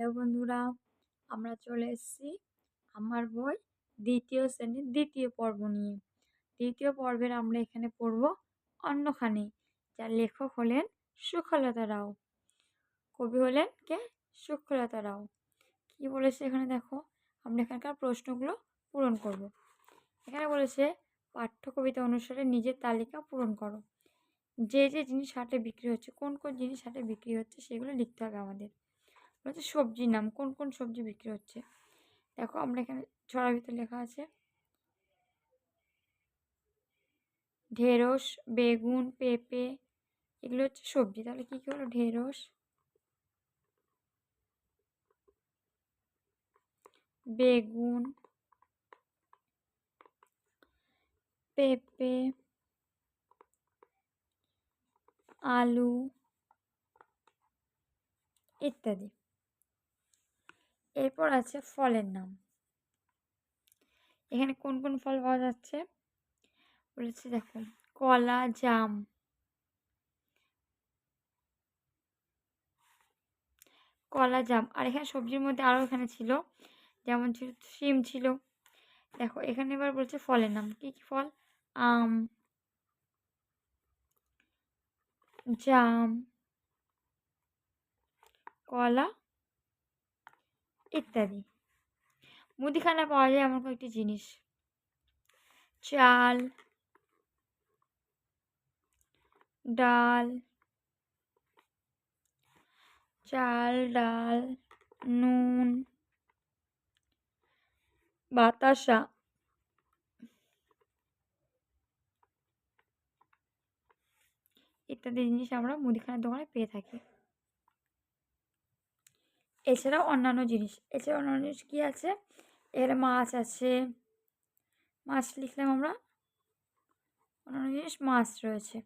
Hello বন্ধুরা, আমরা চলে এসেছি আমার বই দ্বিতীয় শ্রেণির দ্বিতীয় পর্ব নিয়ে। দ্বিতীয় পর্বের আমরা এখানে পড়ব অন্যখানে যার লেখক হলেন সুখলতা রাও। কবি হলেন কে? সুখলতা রাও। কী বলেছে এখানে দেখো, আমরা এখানকার প্রশ্নগুলো পূরণ করব। এখানে বলেছে, পাঠ্য কবিতা অনুসারে নিজের তালিকা পূরণ করো। যে যে জিনিস হাটে বিক্রি হচ্ছে, কোন কোন জিনিস হাটে বিক্রি হচ্ছে, সেগুলো লিখতে হবে আমাদের। বলছে সবজির নাম, কোন কোন সবজি বিক্রি হচ্ছে? দেখো আমরা এখানে ছড়ার ভিতরে লেখা আছে। ঢেঁড়স, বেগুন, পেঁপে, এগুলো হচ্ছে সবজি। তাহলে কী কী হলো? ঢেঁড়স, বেগুন, পেঁপে, আলু ইত্যাদি। এরপর আছে ফলের নাম। এখানে কোন কোন ফল পাওয়া যাচ্ছে? বলেছে দেখো, কলা, জাম। কলা, জাম। আর এখানে সবজির মধ্যে আরও এখানে ছিল, যেমন ছিল শিম ছিল। দেখো, এখানে এবার বলছে ফলের নাম। কি কি ফল? আম, জাম, কলা ইত্যাদি। মুদিখানা পাওয়া যায় এমন কয়েকটি জিনিস। চাল, ডাল চাল, ডাল, নুন, বাতাসা। ইত্যাদি জিনিস আমরা মুদিখানার দোকানে পেয়ে থাকি। এছাড়াও অন্যান্য জিনিস। এছাড়া অন্যান্য জিনিস কী আছে? এর মাছ আছে। মাছ লিখলাম আমরা। অন্যান্য জিনিস মাছ রয়েছে।